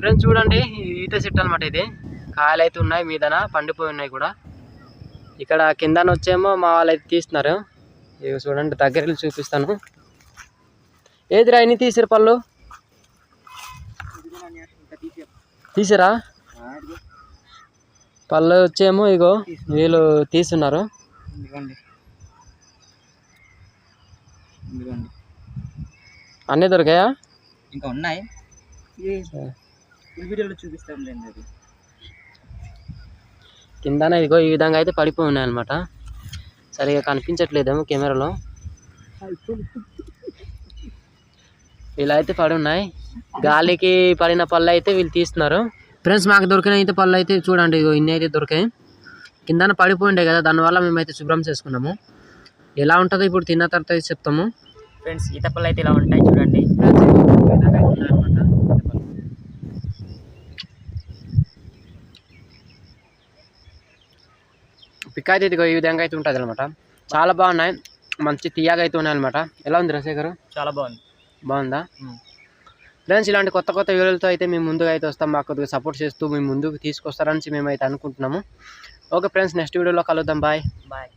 Friends చూడండి ఈత చెట్టు అనమాట ఇది. కాయలు అయితే ఉన్నాయి మీదన పండిపోయి ఉన్నాయి కూడా. ఇక్కడ కిందన వచ్చేమో మా వాళ్ళు అయితే తీస్తున్నారు. ఇవి చూడండి దగ్గర వెళ్ళి చూపిస్తాను. ఏదిరా ఇన్ని తీసిరు పళ్ళు? తీసిరా పళ్ళు వచ్చేమో ఇగో వీళ్ళు తీస్తున్నారు. అన్నీ దొరికాయా? ఇంకా ఉన్నాయి. ఈ వీడియోలో చూపిస్తాం లేండి అది. కిందన ఇదిగో ఈ విధంగా అయితే పడిపోయి ఉన్నాయి అనమాట సరిగా కనిపించట్లేదేమో కెమెరాలో. ఇలా అయితే పడి ఉన్నాయి. గాలికి పడిన పళ్ళు అయితే వీళ్ళు తీస్తున్నారు. ఫ్రెండ్స్ మాకు దొరికిన అయితే పళ్ళు అయితే చూడండి ఇగో ఇన్ని అయితే దొరికాయి. కిందన పడిపోయిండే కదా దానివల్ల మేమైతే శుభ్రం చేసుకున్నాము. ఎలా ఉంటుందో ఇప్పుడు తిన్న తర్వాత చెప్తాము. ఫ్రెండ్స్ ఈత పళ్ళు అయితే ఇలా ఉంటాయి చూడండి ఫ్రెండ్స్ ఇగో ఈ విధంగా అయితే ఉన్నాయన్నమాట. పిక్ అయితే ఇదిగో ఈ విధంగా అయితే ఉంటుంది అనమాట చాలా బాగున్నాయి. మంచి తీయగా అయితే ఉన్నాయి అనమాట ఎలా ఉంది రసేకర్ చాలా బాగుంది. బాగుందా? ఫ్రెండ్స్ ఇలాంటి కొత్త కొత్త వీడియోలతో అయితే మేము ముందుగా అయితే వస్తాం మాకు కొద్దిగా సపోర్ట్ చేస్తూ మేము ముందుకు తీసుకొస్తారని మేమైతే అనుకుంటున్నాము. ఓకే ఫ్రెండ్స్ నెక్స్ట్ వీడియోలో కలుద్దాం. బాయ్. బాయ్.